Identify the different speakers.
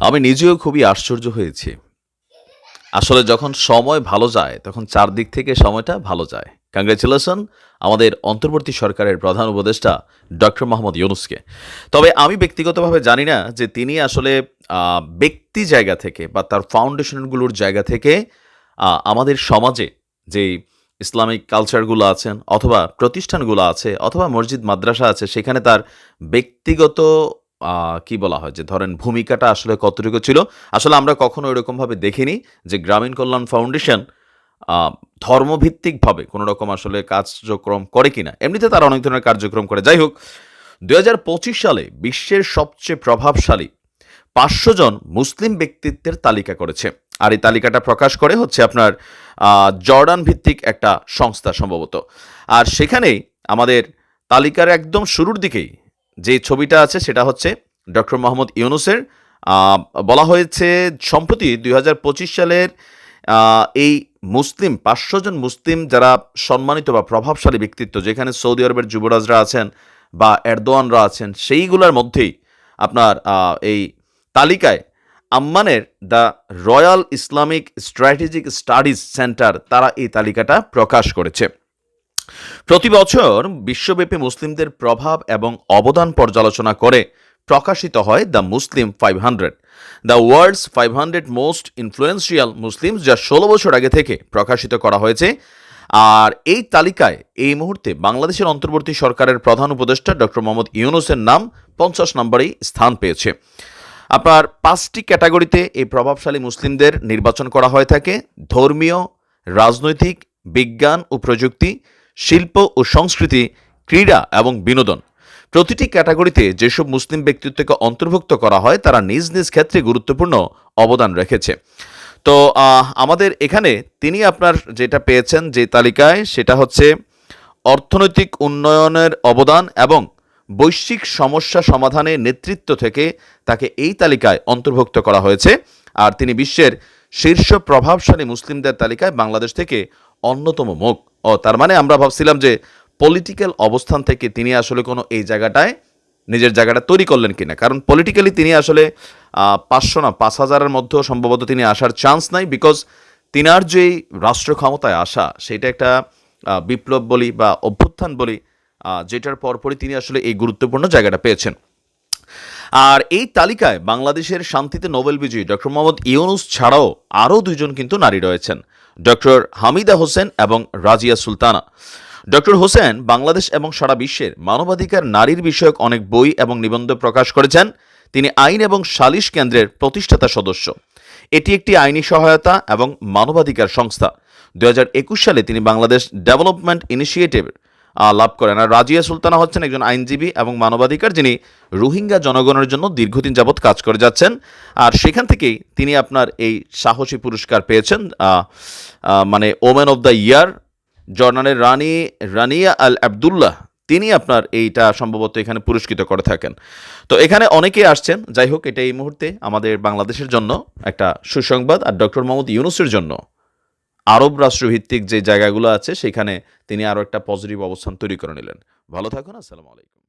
Speaker 1: আমি নিজেও খুবই আশ্চর্য হয়েছি। আসলে যখন সময় ভালো যায়, তখন চারদিক থেকে সময়টা ভালো যায়। কংগ্রেচুলেশন আমাদের অন্তর্বর্তী সরকারের প্রধান উপদেষ্টা ডক্টর মোহাম্মদ ইউনুসকে। তবে আমি ব্যক্তিগতভাবে জানি না যে তিনি আসলে ব্যক্তি জায়গা থেকে বা তার ফাউন্ডেশনগুলোর জায়গা থেকে আমাদের সমাজে যেই ইসলামিক কালচারগুলো আছেন অথবা প্রতিষ্ঠানগুলো আছে অথবা মসজিদ, মাদ্রাসা আছে, সেখানে তার ব্যক্তিগত কি বলা হয় যে ধরেন ভূমিকাটা আসলে কতটুকু ছিল? আসলে আমরা কখনো এরকমভাবে দেখিনি যে গ্রামীণ কল্যাণ ফাউন্ডেশন ধর্মভিত্তিকভাবে কোনো রকম আসলে কার্যক্রম করে কিনা। এমনিতে তারা অনেক ধরনের কার্যক্রম করে। যাই হোক দু হাজার পঁচিশ সালে বিশ্বের সবচেয়ে প্রভাবশালী পাঁচশো জন মুসলিম ব্যক্তিত্বের তালিকা করেছে। আর এই তালিকাটা প্রকাশ করে হচ্ছে আপনার জর্ডান ভিত্তিক একটা সংস্থা সম্ভবত। আর সেখানেই আমাদের তালিকার একদম শুরুর দিকেই যে ছবিটা আছে সেটা হচ্ছে ডক্টর মোহাম্মদ ইউনুসের। বলা হয়েছে সম্প্রতি দুই হাজার পঁচিশ সালের এই মুসলিম, পাঁচশো জন মুসলিম যারা সম্মানিত বা প্রভাবশালী ব্যক্তিত্ব, যেখানে সৌদি আরবের যুবরাজরা আছেন বা এরদোয়ানরা আছেন, সেইগুলোর মধ্যেই আপনার এই তালিকায় আম্মানের the Royal Islamic Strategic Studies Centre, তারা এই তালিকাটা প্রকাশ করেছে। প্রতি বছর বিশ্বব্যাপী মুসলিমদের প্রভাব এবং অবদান পর্যালোচনা করে প্রকাশিত হয় the Muslim five hundred. The world's five hundred most influential Muslim যা ষোলো বছর আগে থেকে প্রকাশিত করা হয়েছে। আর এই তালিকায় এই মুহূর্তে বাংলাদেশের অন্তর্বর্তী সরকারের প্রধান উপদেষ্টা ডক্টর মোহাম্মদ ইউনুসের নাম পঞ্চাশ নম্বরেই স্থান পেয়েছে। আপনার পাঁচটি ক্যাটাগরিতে এই প্রভাবশালী মুসলিমদের নির্বাচন করা হয়ে থাকে। ধর্মীয়, রাজনৈতিক, বিজ্ঞান ও প্রযুক্তি শিল্প ও সংস্কৃতি, ক্রীড়া এবং বিনোদন। প্রতিটি ক্যাটাগরিতে যেসব মুসলিম ব্যক্তিত্বকে অন্তর্ভুক্ত করা হয়, তারা নিজ নিজ ক্ষেত্রে গুরুত্বপূর্ণ অবদান রেখেছে। তো আমাদের এখানে তিনি আপনার যেটা পেয়েছেন যে তালিকায়, সেটা হচ্ছে অর্থনৈতিক উন্নয়নের অবদান এবং বৈশ্বিক সমস্যা সমাধানে নেতৃত্ব থেকে তাকে এই তালিকায় অন্তর্ভুক্ত করা হয়েছে। আর তিনি বিশ্বের শীর্ষ প্রভাবশালী মুসলিমদের তালিকায় বাংলাদেশ থেকে অন্যতম মুখ। ও, তার মানে আমরা ভাবছিলাম যে পলিটিক্যাল অবস্থান থেকে তিনি আসলে কোনো এই জায়গাটায় নিজের জায়গাটা তৈরি করলেন কিনা। কারণ পলিটিক্যালি তিনি আসলে পাঁচশো না, পাঁচ হাজারের মধ্যেও সম্ভবত তিনি আসার চান্স নাই বিকজ তিনার যেই রাষ্ট্র ক্ষমতায় আসা, সেটা একটা বিপ্লব বলি বা অভ্যুত্থান বলি যেটার পরপরই তিনি আসলে এই গুরুত্বপূর্ণ জায়গাটা পেয়েছেন। আর এই তালিকায় বাংলাদেশের শান্তিতে নোবেল বিজয়ী ডক্টর মোহাম্মদ ইউনুস ছাড়াও আরও দুজন কিন্তু নারী রয়েছেন, ডক্টর হামিদা হোসেন এবং রাজিয়া সুলতানা। ডক্টর হোসেন বাংলাদেশ এবং সারা বিশ্বের মানবাধিকার নারীর বিষয়ক অনেক বই এবং নিবন্ধ প্রকাশ করেছেন। তিনি আইন এবং সালিশ কেন্দ্রের প্রতিষ্ঠাতা সদস্য। এটি একটি আইনি সহায়তা এবং মানবাধিকার সংস্থা। দু হাজার একুশ সালে তিনি বাংলাদেশ ডেভেলপমেন্ট ইনিশিয়েটিভ লাভ করেন। আর রাজিয়া সুলতানা হচ্ছেন একজন আইনজীবী এবং মানবাধিকার, যিনি রোহিঙ্গা জনগণের জন্য দীর্ঘদিন যাবৎ কাজ করে যাচ্ছেন। আর সেখান থেকেই তিনি আপনার এই সাহসী পুরস্কার পেয়েছেন মানে ওমেন অফ দ্য ইয়ার জর্নানের রানী, রানিয়া আল আবদুল্লাহ। তিনি আপনার এইটা সম্ভবত এখানে পুরস্কৃত করে থাকেন। তো এখানে অনেকেই আসছেন। যাই হোক, এটা এই মুহূর্তে আমাদের বাংলাদেশের জন্য একটা সুসংবাদ, আর ডক্টর মোহাম্মদ ইউনুসের জন্য। আরব রাষ্ট্রভিত্তিক যে জায়গাগুলো আছে, সেখানে তিনি আরও একটা পজিটিভ অবস্থান তৈরি করে নিলেন। ভালো থাকুন, আসসালামু আলাইকুম।